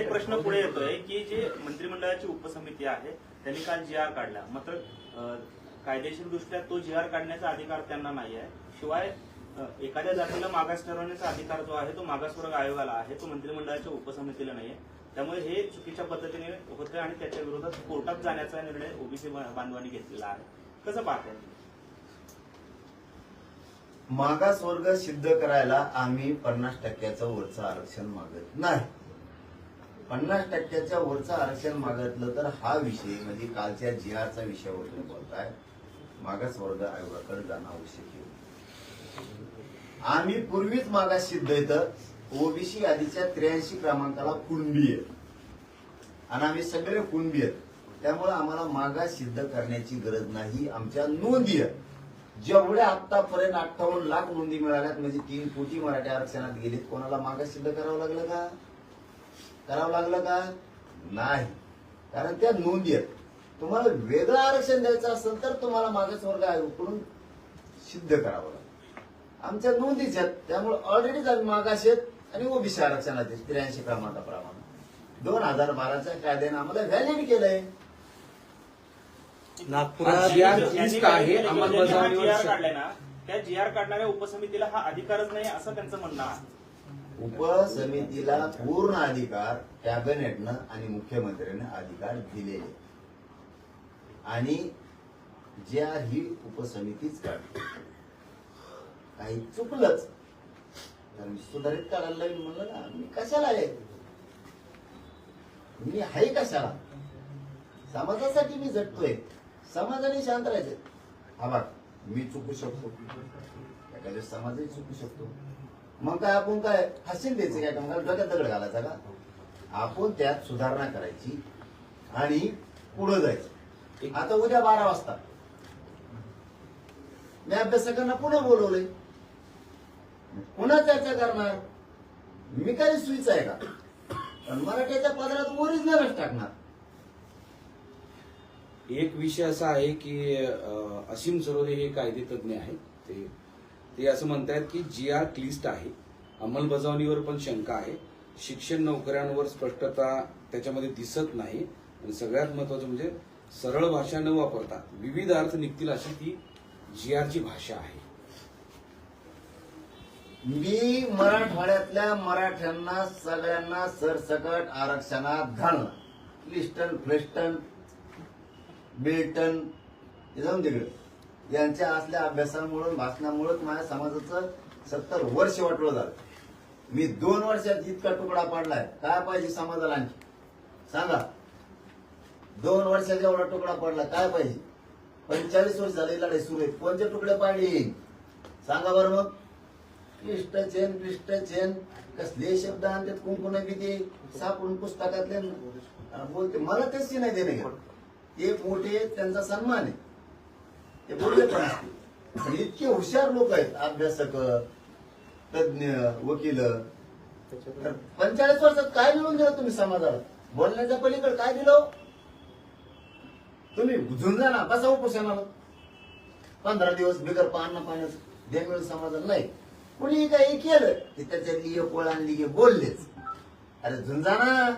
एक प्रश्न पुढे येतोय की जे मंत्रिमंडळाची उपसमिती आहे त्यांनी काल जी आर काढला. मात्र कायदेशीर दृष्ट्या तो जी आर काढण्याचा अधिकार त्यांना नाही आहे. शिवाय एखाद्या जातीला मागास ठरवण्याचा अधिकार जो आहे तो मागासवर्ग आयोगाला आहे तो मंत्रिमंडळाच्या उपसमितीला नाही आहे त्यामुळे हे चुकीच्या पद्धतीने होतं आणि त्याच्या विरोधात कोर्टात जाण्याचा निर्णय ओबीसी बांधवांनी घेतलेला आहे. कसं पाहताय? मागासवर्ग सिद्ध करायला आम्ही पन्नास टक्क्याचं वरचं आरक्षण मागत नाही. पन्नास टक्क्याच्या वरचं आरक्षण मागितलं तर हा विषय म्हणजे कालच्या जिहाचा विषयावर तुम्ही बोलताय मागासवर्ग आयोगाकडे जाणं आवश्यक आहे. आम्ही पूर्वीच मागास सिद्ध येतं ओबीसी आधीच्या त्र्याऐंशी क्रमांकाला कुणबी आहे. आणि आम्ही सगळे कुणबी आहेत. त्यामुळे आम्हाला मागास सिद्ध करण्याची गरज नाही आमच्या नोंदी आहेत. जेवढ्या आतापर्यंत अठ्ठावन्न लाख नोंदी मिळाल्यात म्हणजे तीन कोटी मराठी आरक्षणात गेलीत कोणाला मागास सिद्ध करावं लागलं का? करावं लागलं का? नाही. कारण त्या नोंदी आहेत. तुम्हाला वेगळं आरक्षण द्यायचं असेल तर तुम्हाला मागासवर्ग आयोगाकडून सिद्ध करावं लागेल. आमच्या नोंदीच आहेत. त्यामुळे ऑलरेडीच आम्ही मागास आहेत आणि ओबीसी आरक्षणात आहेत त्र्याऐंशी क्रमांकाप्रमाणे दोन हजार बाराच्या कायद्याने आम्हाला व्हॅलिड केलंय. नागपुरात जी आर ज्यांनी लिस्ट आहे अंमलबजावणीवर जी आर काढलाय ना त्या जी आर काढणाऱ्या उपसमितीला हा अधिकारच नाही असं त्यांचं म्हणणं आहे. उपसमितीला पूर्ण अधिकार कॅबिनेटनं आणि मुख्यमंत्र्यांनी अधिकार दिलेले. आणि ज्या ही उपसमितीच काढली. काही चुकलंच. तर मी सुधारित काढायला लागेल म्हणलं ना मी कशाला आहे? मी आहे कशाला? समाजासाठी मी झटतोय समाजाने शांत राहायचं. हा बघ मी चुकू शकतो. एखाद्या समाजही चुकू शकतो. मग काय आपण काय हसीन द्यायचं काय? कंगाल डोक्यात दगड घालायचा का? आपण त्यात सुधारणा करायची आणि पुढे जायचं. आता उद्या बारा वाजता. मी अभ्यासकांना पुन्हा बोलवलंय. पुन्हा चर्चा करणार. मी काही सुईच आहे का? पण मराठीच्या पदरात ओरिजिनलच टाकणार. एक विषय असा आहे की असीम सरोदे हे कायदे तज्ज्ञ आहेत. ते ते असं म्हणतायत की जी आर क्लिस्ट आहे अंमलबजावणीवर पण शंका आहे शिक्षण नोकऱ्यांवर स्पष्टता त्याच्यामध्ये दिसत नाही आणि सगळ्यात महत्वाचं म्हणजे सरळ भाषा न वापरता विविध अर्थ निघतील अशी ती जी आरची भाषा आहे. मी मराठवाड्यातल्या मराठ्यांना सगळ्यांना सरसकट आरक्षणात घालणं. क्लिस्टन फ्लेस्टन बिल्टन हे जाऊन तिकडे. यांच्या असल्या अभ्यासामुळं भाषणामुळं माझ्या समाजाचं सत्तर वर्ष वाटलं झालं. मी दोन वर्षात इतका तुकडा पाडलाय. काय पाहिजे समाजाला आणखी? सांगा. दोन वर्षात एवढा तुकडा पडला काय पाहिजे? पंचेचाळीस वर्ष झाले लढाई सुरू आहे कोणते तुकडे पाडले? सांगा बरं मग. क्रिष्टचेन क्रिष्टचेन कसले शब्द आणतात? कुंकुन भीती सापडून पुस्तकातले. बोलते. मला तेच नाही देणे घ्या ते मोठे त्यांचा सन्मान आहे. ते बोलले पण असते पण इतके हुशार लोक आहेत अभ्यासक तज्ञ वकील. तर पंचेचाळीस वर्षात काय मिळून दिलं तुम्ही समाजाला? बोलण्याच्या पलीकडे काय दिलं? तुम्ही झुंजा ना बसा उपोषणाला. पंधरा दिवस बिगर पान पाण्याचं दे मिळून समाजाला नाही. कुणी काही केलं की त्याच्या एक ओळ आणली की बोललेच. अरे झुंजा ना.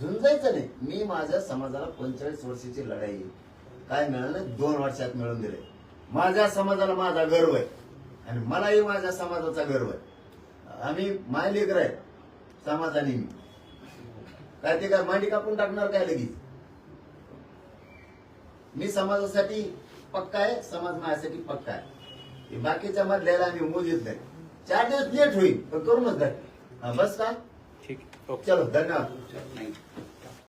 झुंजायचं नाही. मी माझ्या समाजाला पंचेचाळीस वर्षाची लढाई आहे. काय मिळालं दोन वर्षात मिळून दिले. माझ्या समाजाला माझा गर्व आहे. आणि मलाही माझ्या समाजाचा गर्व आहे. आम्ही मायलेकर आहे. समाजाने. मी काय ते काय मांडी कापून टाकणार काय लगेच? मी समाजासाठी पक्का आहे समाज माझ्यासाठी पक्का आहे. बाकीच्या मधल्याला आम्ही मोजित नाही. चार दिवस लेट होईल पण करूनच जाईल. हा, बस का? ठीक चलो धन्यवाद. नाही.